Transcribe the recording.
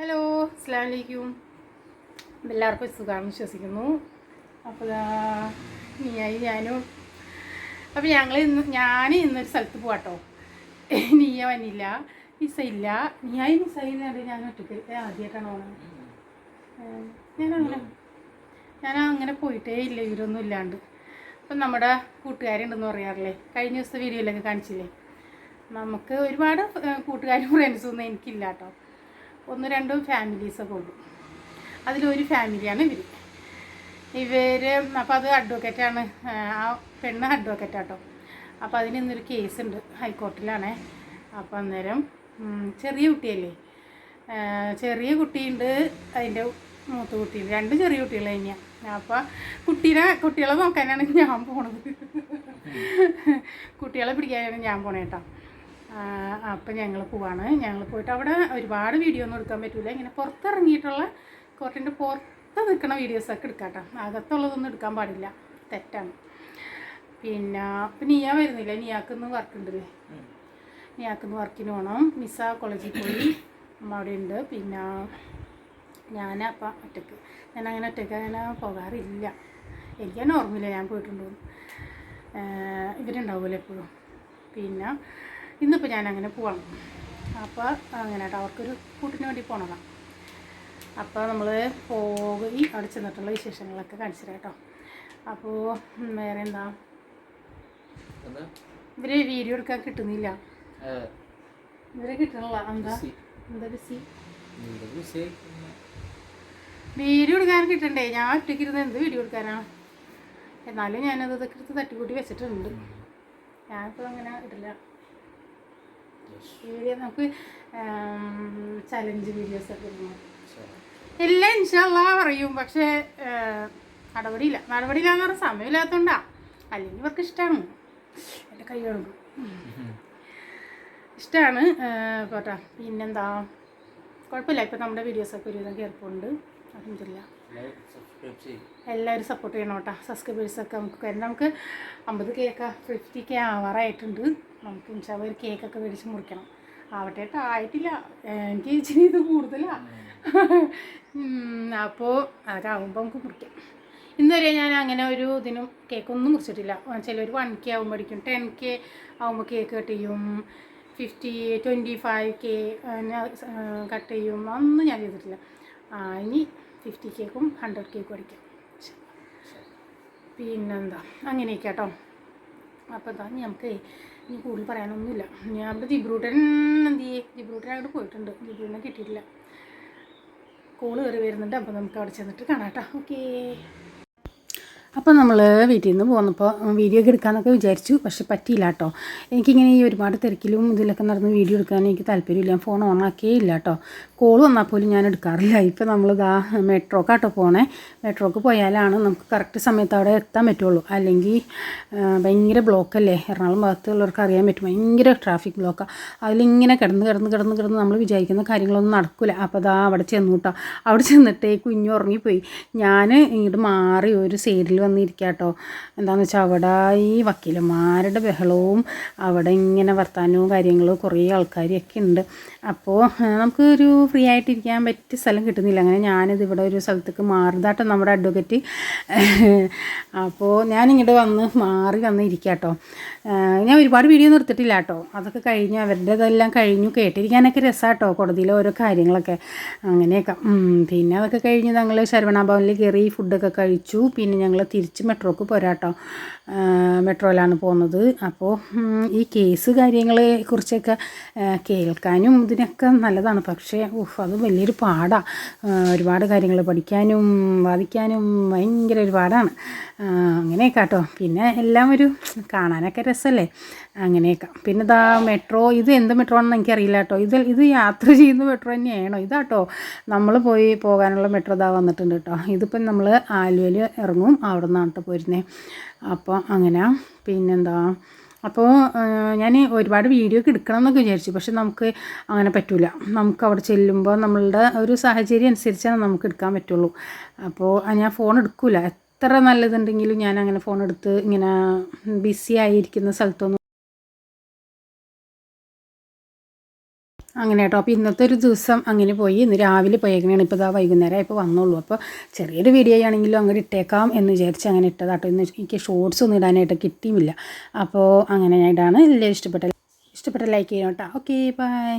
Hello അസ്സാം വലൈക്കും എല്ലാവർക്കും സുഖമാണെന്ന് വിശ്വസിക്കുന്നു. അപ്പോൾ നീയായി ഞാനും. അപ്പോൾ ഞങ്ങൾ ഇന്ന് ഞാൻ ഇന്നൊരു സ്ഥലത്ത് പോവാട്ടോ. നീയ വന്നില്ല നിസ ഇല്ല. നീയായി നിസായി എന്ന് ഞാൻ ഒറ്റയ്ക്ക് ആദ്യമായിട്ടാണ് പോകുന്നത് ഞാനങ്ങനെ ഞാൻ അങ്ങനെ പോയിട്ടേ ഇല്ല ഇവരൊന്നും ഇല്ലാണ്ട്. അപ്പം നമ്മുടെ കൂട്ടുകാരുണ്ടെന്ന് പറയാറില്ലേ? കഴിഞ്ഞ ദിവസത്തെ വീഡിയോയിലൊക്കെ കാണിച്ചില്ലേ? നമുക്ക് ഒരുപാട് കൂട്ടുകാരും കൂട്ടുകാരും ഫ്രണ്ട്സൊന്നും എനിക്കില്ല കേട്ടോ ഒന്ന് രണ്ടും ഫാമിലീസൊക്കെ ഉള്ളൂ അതിലൊരു ഫാമിലിയാണ് ഇവർ ഇവർ അപ്പോൾ അത് അഡ്വക്കേറ്റാണ് ആ പെണ്ണ് അഡ്വക്കേറ്റാട്ടോ അപ്പോൾ അതിന് ഇന്നൊരു കേസ് ഉണ്ട് ഹൈക്കോർട്ടിലാണേ. അപ്പോൾ അന്നേരം ചെറിയ കുട്ടിയല്ലേ. ചെറിയ കുട്ടിയുണ്ട് അതിന്റെ മൂത്ത കുട്ടിയുണ്ട്. രണ്ട് ചെറിയ കുട്ടികൾ തന്നെയാണ് അപ്പോൾ കുട്ടീനെ കുട്ടികളെ നോക്കാനാണ് ഞാൻ പോണത്. കുട്ടികളെ പിടിക്കാനാണ് ഞാൻ പോണേ കേട്ടോ അപ്പം ഞങ്ങൾ പോവാണ്. ഞങ്ങൾ പോയിട്ട് അവിടെ ഒരുപാട് വീഡിയോ ഒന്നും എടുക്കാൻ പറ്റില്ല ഇങ്ങനെ പുറത്തിറങ്ങിയിട്ടുള്ള കോർട്ടിന്റെ പുറത്ത് നിൽക്കുന്ന വീഡിയോസൊക്കെ എടുക്കാം കേട്ടോ അകത്തുള്ളതൊന്നും എടുക്കാൻ പാടില്ല. തെറ്റാണ്. പിന്നെ ഇപ്പം നീയാ വരുന്നില്ല? നീയാക്കുന്ന് വർക്ക് ഉണ്ടല്ലേ നീയാക്കുന്ന് വർക്കിന് പോകണം മിസ്സ കോളേജിൽ പോയി. അമ്മ അവിടെ ഉണ്ട്. പിന്നെ ഞാൻ അപ്പം ഒറ്റയ്ക്ക്. ഞാൻ അങ്ങനെ ഒറ്റയ്ക്ക് അങ്ങനെ പോകാറില്ല. എനിക്ക് തന്നെ ഓർമ്മയില്ല. ഞാൻ പോയിട്ടുണ്ടോ ഇവരുണ്ടാവുമല്ലോ എപ്പോഴും. പിന്നെ ഇന്നിപ്പോൾ ഞാൻ അങ്ങനെ പോവാണ്. അപ്പോൾ അങ്ങനെ കേട്ടോ അവർക്കൊരു കൂട്ടിന് വേണ്ടി പോകണതാണ് അപ്പോൾ നമ്മൾ പോയി അവിടെ ചെന്നിട്ടുള്ള വിശേഷങ്ങളൊക്കെ കാണിച്ചു കേട്ടോ അപ്പോൾ വേറെ എന്താ? ഇവർ വീഡിയോ എടുക്കാൻ കിട്ടുന്നില്ല. ഇവരെ കിട്ടണില്ല. എന്താ? എന്താ ബിസി വീഡിയോ എടുക്കാൻ കിട്ടണ്ടേ? ഞാൻ ഒറ്റയ്ക്ക് ഇരുന്ന് എന്ത് വീഡിയോ എടുക്കാനാ? എന്നാലും ഞാനത് ഇതൊക്കെ എടുത്ത് തട്ടിക്കൂട്ടി വെച്ചിട്ടുണ്ട്. ഞാനിപ്പോൾ അങ്ങനെ ഇടില്ല വീഡിയോ നമുക്ക് ചലഞ്ച് വീഡിയോസ് ഒക്കെ ഇടുന്നു ശരി. എല്ലാം ഇൻഷാല്ല പറയും. പക്ഷേ നടപടിയില്ല. നടപടിയില്ലാന്ന് പറഞ്ഞാൽ സമയമില്ലാത്തതുകൊണ്ടാ അല്ലെങ്കിൽ ഇവർക്ക് ഇഷ്ടമാണ് എന്റെ കൈ കൊടുക്കും ഇഷ്ടമാണ് പോട്ടെ. പിന്നെന്താ? കുഴപ്പമില്ല. ഇപ്പം നമ്മുടെ വീഡിയോസ് വീഡിയോസൊക്കെ ഒരുവിധം കയറിപ്പോണ്ട് അലഹമില്ല. എല്ലാവരും സപ്പോർട്ട് ചെയ്യണം കേട്ടോ. സബ്സ്ക്രൈബേഴ്സൊക്കെ നമുക്ക് നമുക്ക് അമ്പത് കേക്ക് ഫിഫ്റ്റി കെ ആവാറായിട്ടുണ്ട്. നമുക്ക് ഇൻഷാല്ല ഒരു കേക്കൊക്കെ മേടിച്ച് മുറിക്കണം. ആവട്ടെ കേട്ടോ ആയിട്ടില്ല. എനിക്ക് ഇച്ചിരി ഇത് കൂടുതലാണ് അപ്പോൾ അതാവുമ്പോൾ നമുക്ക് മുറിക്കാം. ഇന്നുവരെ ഞാൻ അങ്ങനെ ഒരു ഇതിനും കേക്കൊന്നും മുറിച്ചിട്ടില്ല. ചിലർ വൺ കെ ആകുമ്പോഴേക്കും ടെൻ കെ ആകുമ്പോൾ കേക്ക് കട്ട് ചെയ്യും. Fifty twenty five K cut ചെയ്യും. അതൊന്നും ഞാൻ ചെയ്തിട്ടില്ല. ഇനി ഫിഫ്റ്റി കേക്കും ഹൺഡ്രഡ് കേക്കും അടിക്കാം. പിന്നെന്താ? അങ്ങനെയൊക്കെ കേട്ടോ അപ്പോൾ ഇനി നമുക്ക് ഇനി കൂടുതൽ പറയാനൊന്നുമില്ല. ഞാൻ അവിടെ ജിബ്രൂട്ടൻ എന്ത് ചെയ്യേ? ജിബ്രൂട്ടൻ അങ്ങോട്ട് പോയിട്ടുണ്ട്. ജിബ്രൂട്ടിനെ കിട്ടിയിട്ടില്ല. കോൾ കയറി വരുന്നുണ്ട്. അപ്പോൾ നമുക്ക് അവിടെ ചെന്നിട്ട് കാണാം കേട്ടോ. ഓക്കേ അപ്പോൾ നമ്മൾ വീട്ടിൽ നിന്ന് പോന്നപ്പോൾ വീഡിയോ ഒക്കെ എടുക്കാമെന്നൊക്കെ വിചാരിച്ചു പക്ഷെ പറ്റിയില്ല കേട്ടോ എനിക്കിങ്ങനെ ഈ ഒരുപാട് തിരക്കിലും ഇതിലൊക്കെ നടന്ന് വീഡിയോ എടുക്കാൻ എനിക്ക് താല്പര്യമില്ല. ഞാൻ ഫോൺ ആക്കേ ഇല്ല കേട്ടോ കോൾ വന്നാൽ പോലും ഞാൻ എടുക്കാറില്ല. ഇപ്പോൾ നമ്മൾ ഇതാ മെട്രോക്കാട്ടോ പോണേ. മെട്രോക്ക് പോയാലാണ് നമുക്ക് കറക്റ്റ് സമയത്ത് അവിടെ എത്താൻ പറ്റുള്ളൂ. അല്ലെങ്കിൽ ഭയങ്കര ബ്ലോക്കല്ലേ എറണാകുളം ഭാഗത്തുള്ളവർക്ക് അറിയാൻ പറ്റും. ഭയങ്കര ട്രാഫിക് ബ്ലോക്കാണ് അതിലിങ്ങനെ കിടന്ന് കിടന്ന് കിടന്ന് കിടന്ന് നമ്മൾ വിചാരിക്കുന്ന കാര്യങ്ങളൊന്നും നടക്കില്ല അപ്പോൾ അതാ അവിടെ ചെന്നു കേട്ടോ അവിടെ ചെന്നിട്ടേ കുഞ്ഞു ഉറങ്ങിപ്പോയി. ഞാൻ ഇങ്ങോട്ട് മാറി ഒരു സൈഡിൽ വന്നിരിക്കുക കേട്ടോ എന്താണെന്ന് വെച്ചാൽ അവിടെ ഈ വക്കീലന്മാരുടെ ബഹളവും അവിടെ ഇങ്ങനെ വർത്താനവും കാര്യങ്ങളും കുറേ ആൾക്കാരൊക്കെ ഉണ്ട്. അപ്പോൾ നമുക്ക് ഒരു ഫ്രീ ആയിട്ടിരിക്കാൻ പറ്റിയ സ്ഥലം കിട്ടുന്നില്ല. അങ്ങനെ ഞാനിത് ഇവിടെ ഒരു സ്ഥലത്തേക്ക് മാറിയതാട്ടോ നമ്മുടെ അഡ്വക്കേറ്റ് അപ്പോൾ ഞാനിങ്ങോട്ട് വന്ന് മാറി വന്ന് ഇരിക്കുക കേട്ടോ ഞാൻ ഒരുപാട് വീഡിയോ നിർത്തിയിട്ടില്ല കേട്ടോ അതൊക്കെ കഴിഞ്ഞ് അവരുടെ ഇതെല്ലാം കഴിഞ്ഞു കേട്ടിരിക്കാനൊക്കെ രസമാട്ടോ കോടതിയിലെ ഓരോ കാര്യങ്ങളൊക്കെ. അങ്ങനെയൊക്കെ. പിന്നെ അതൊക്കെ കഴിഞ്ഞ് ഞങ്ങൾ ശരവണാഭവനിൽ കയറി ഫുഡൊക്കെ കഴിച്ചു. പിന്നെ ഞങ്ങൾ തിരിച്ച് മെട്രോക്ക് പോരാട്ടോ മെട്രോയിലാണ് പോകുന്നത്. അപ്പോൾ ഈ കേസ് കാര്യങ്ങളെ കുറിച്ചൊക്കെ കേൾക്കാനും ഇതിനൊക്കെ നല്ലതാണ്. പക്ഷേ ഉഫ് അത് വലിയൊരു പാടാണ് ഒരുപാട് കാര്യങ്ങൾ പഠിക്കാനും വാദിക്കാനും ഭയങ്കര ഒരു പാടാണ് അങ്ങനെയൊക്കെ കേട്ടോ പിന്നെ എല്ലാം ഒരു കാണാനൊക്കെ രസമല്ലേ അങ്ങനെയൊക്കെ. പിന്നെ ഇതാ മെട്രോ ഇത് എന്ത് മെട്രോ ആണെന്ന് എനിക്കറിയില്ല കേട്ടോ ഇത് ഇത് യാത്ര ചെയ്യുന്ന മെട്രോ തന്നെയാണോ? ഇതാട്ടോ നമ്മൾ പോയി പോകാനുള്ള മെട്രോ ഇതാ വന്നിട്ടുണ്ട് കേട്ടോ ഇതിപ്പം നമ്മൾ ആലുവയിൽ ഇറങ്ങും. അവിടെ നിന്നാണ് കേട്ടോ പോരുന്നത് അപ്പോൾ അങ്ങനെ. പിന്നെന്താ? അപ്പോൾ ഞാൻ ഒരുപാട് വീഡിയോ ഒക്കെ എടുക്കണം എന്നൊക്കെ വിചാരിച്ചു. പക്ഷെ നമുക്ക് അങ്ങനെ പറ്റില്ല നമുക്ക് അവിടെ ചെല്ലുമ്പോൾ നമ്മളുടെ ഒരു സാഹചര്യം അനുസരിച്ചാണ് നമുക്ക് എടുക്കാൻ പറ്റുള്ളൂ. അപ്പോൾ ഞാൻ ഫോൺ എടുക്കില്ല എത്ര നല്ലതുണ്ടെങ്കിലും ഞാൻ അങ്ങനെ ഫോൺ എടുത്ത് ഇങ്ങനെ ബിസി ആയിരിക്കുന്ന സ്ഥലത്തൊന്നും അങ്ങനെ കേട്ടോ അപ്പോൾ ഇന്നത്തെ ഒരു ദിവസം അങ്ങനെ പോയി. ഇന്ന് രാവിലെ പോയേക്കണേണ്. ഇപ്പോൾ ഇതാ വൈകുന്നേരം ഇപ്പോൾ വന്നുള്ളൂ അപ്പോൾ ചെറിയൊരു വീഡിയോ ആണെങ്കിലും അങ്ങനെ ഇട്ടേക്കാം എന്ന് വിചാരിച്ച് അങ്ങനെ ഇട്ടതാ കേട്ടോ ഇന്ന് എനിക്ക് ഷോർട്സ് ഒന്നും ഇടാനായിട്ട് കിട്ടിയുമില്ല. അപ്പോൾ അങ്ങനെ ഞാൻ ഇടാണ് എല്ലാവരും ഇഷ്ടപ്പെട്ട ഇഷ്ടപ്പെട്ട ലൈക്ക് ചെയ്യണം കേട്ടോ ഓക്കെ ബൈ